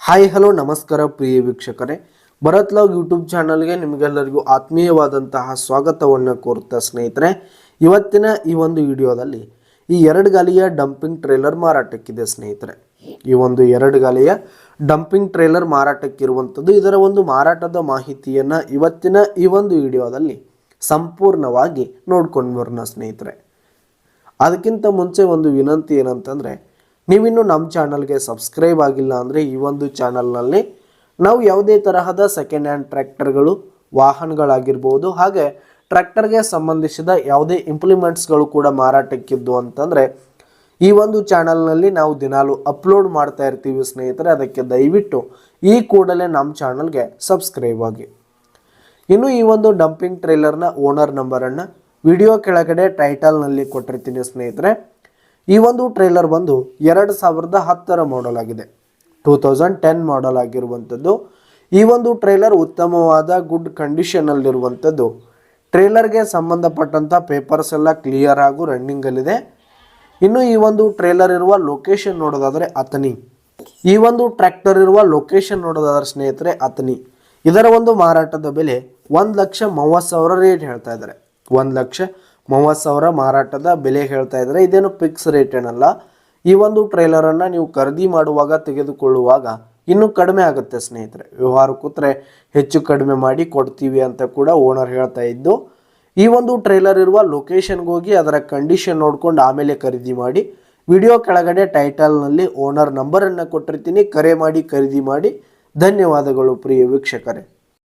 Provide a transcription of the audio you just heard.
Hi, hello, ನಮಸ್ಕಾರ ಪ್ರಿಯ ವೀಕ್ಷಕರೇ. Bharat log YouTube ಚಾನಲ್ಗೆ ನಿಮಗೆಲ್ಲರಿಗೂ ಆತ್ಮೀಯವಾದಂತಹ ಸ್ವಾಗತವನ್ನು ಕೋರುತ್ತಾ ಸ್ನೇಹಿತರೆ. ಇವತ್ತಿನ ಈ ಒಂದು ವಿಡಿಯೋದಲ್ಲಿ ಈ ಎರಡು ಗಾಲಿಯ ಡಂಪಿಂಗ್ ಟ್ರೇಲರ್ ಮಾರಾಟಕ್ಕಿದೆ ಸ್ನೇಹಿತರೆ. ಈ ಒಂದು ಎರಡು ಗಾಲಿಯ ಡಂಪಿಂಗ್ ಟ್ರೇಲರ್ ಮಾರಾಟಕ್ಕಿರುವಂಥದ್ದು ಇದರ ಒಂದು ಮಾರಾಟದ ಮಾಹಿತಿಯನ್ನು ಇವತ್ತಿನ ಈ ಒಂದು ವಿಡಿಯೋದಲ್ಲಿ ಸಂಪೂರ್ಣವಾಗಿ ನೋಡ್ಕೊಂಡು ಬರೋಣ ಸ್ನೇಹಿತರೆ. ಅದಕ್ಕಿಂತ ಮುಂಚೆ ಒಂದು ವಿನಂತಿ ಏನಂತಂದರೆ ನೀವಿನ್ನು ನಮ್ಮ ಚಾನಲ್ಗೆ ಸಬ್ಸ್ಕ್ರೈಬ್ ಆಗಿಲ್ಲ ಅಂದರೆ ಈ ಒಂದು ಚಾನಲ್ನಲ್ಲಿ ನಾವು ಯಾವುದೇ ತರಹದ ಸೆಕೆಂಡ್ ಹ್ಯಾಂಡ್ ಟ್ರ್ಯಾಕ್ಟರ್ಗಳು ವಾಹನಗಳಾಗಿರ್ಬೋದು, ಹಾಗೆ ಟ್ರ್ಯಾಕ್ಟರ್ಗೆ ಸಂಬಂಧಿಸಿದ ಯಾವುದೇ ಇಂಪ್ಲಿಮೆಂಟ್ಸ್ಗಳು ಕೂಡ ಮಾರಾಟಕ್ಕಿದ್ದು ಅಂತಂದರೆ ಈ ಒಂದು ಚಾನಲ್ನಲ್ಲಿ ನಾವು ದಿನಾಲು ಅಪ್ಲೋಡ್ ಮಾಡ್ತಾ ಇರ್ತೀವಿ ಸ್ನೇಹಿತರೆ, ಅದಕ್ಕೆ ದಯವಿಟ್ಟು ಈ ಕೂಡಲೇ ನಮ್ಮ ಚಾನಲ್ಗೆ ಸಬ್ಸ್ಕ್ರೈಬ್ ಆಗಿ. ಇನ್ನು ಈ ಒಂದು ಡಂಪಿಂಗ್ ಟ್ರೇಲರ್ನ ಓನರ್ ನಂಬರನ್ನು ವಿಡಿಯೋ ಕೆಳಗಡೆ ಟೈಟಲ್ನಲ್ಲಿ ಕೊಟ್ಟಿರ್ತೀನಿ ಸ್ನೇಹಿತರೆ. ಈ ಒಂದು ಟ್ರೇಲರ್ ಬಂದು ಎರಡು ಸಾವಿರದ ಹತ್ತರ ಮಾಡಲ್ ಆಗಿದೆ. ಟೂ ತೌಸಂಡ್ ಟೆನ್ ಮಾಡಲ್ ಆಗಿರುವಂಥದ್ದು. ಈ ಒಂದು ಟ್ರೇಲರ್ ಉತ್ತಮವಾದ ಗುಡ್ ಕಂಡೀಷನಲ್ಲಿರುವಂಥದ್ದು ಟ್ರೇಲರ್ಗೆ ಸಂಬಂಧಪಟ್ಟಂಥ ಪೇಪರ್ಸ್ ಎಲ್ಲ ಕ್ಲಿಯರ್ ಆಗು ರನ್ನಿಂಗಲ್ಲಿದೆ ಇನ್ನು ಈ ಒಂದು ಟ್ರೇಲರ್ ಇರುವ ಲೊಕೇಶನ್ ನೋಡೋದಾದರೆ ಅತನಿ ಈ ಒಂದು ಟ್ರ್ಯಾಕ್ಟರ್ ಇರುವ ಲೊಕೇಶನ್ ನೋಡೋದಾದ್ರೆ ಸ್ನೇಹಿತರೆ ಅತನಿ ಇದರ ಒಂದು ಮಾರಾಟದ ಬೆಲೆ ಒಂದು ಲಕ್ಷ ಮೂವತ್ತು ಸಾವಿರ ರೇಟ್ ಹೇಳ್ತಾ ಇದ್ದಾರೆ. ಒಂದು ಲಕ್ಷ ಮೂವತ್ತು ಸಾವಿರ ಮಾರಾಟದ ಬೆಲೆ ಹೇಳ್ತಾ ಇದ್ದಾರೆ. ಇದೇನು ಫಿಕ್ಸ್ ರೇಟ್ ಏನಲ್ಲ. ಈ ಒಂದು ಟ್ರೈಲರನ್ನು ನೀವು ಖರೀದಿ ಮಾಡುವಾಗ ತೆಗೆದುಕೊಳ್ಳುವಾಗ ಇನ್ನೂ ಕಡಿಮೆ ಆಗುತ್ತೆ ಸ್ನೇಹಿತರೆ. ವ್ಯವಹಾರ ಕೂತ್ರೆ ಹೆಚ್ಚು ಕಡಿಮೆ ಮಾಡಿ ಕೊಡ್ತೀವಿ ಅಂತ ಕೂಡ ಓನರ್ ಹೇಳ್ತಾ ಇದ್ದು, ಈ ಒಂದು ಟ್ರೈಲರ್ ಇರುವ ಲೊಕೇಶನ್ಗೆ ಹೋಗಿ ಅದರ ಕಂಡೀಷನ್ ನೋಡ್ಕೊಂಡು ಆಮೇಲೆ ಖರೀದಿ ಮಾಡಿ ವಿಡಿಯೋ ಕೆಳಗಡೆ ಟೈಟಲ್ನಲ್ಲಿ ಓನರ್ ನಂಬರನ್ನು ಕೊಟ್ಟಿರ್ತೀನಿ. ಕರೆ ಮಾಡಿ, ಖರೀದಿ ಮಾಡಿ. ಧನ್ಯವಾದಗಳು ಪ್ರಿಯ ವೀಕ್ಷಕರೇ.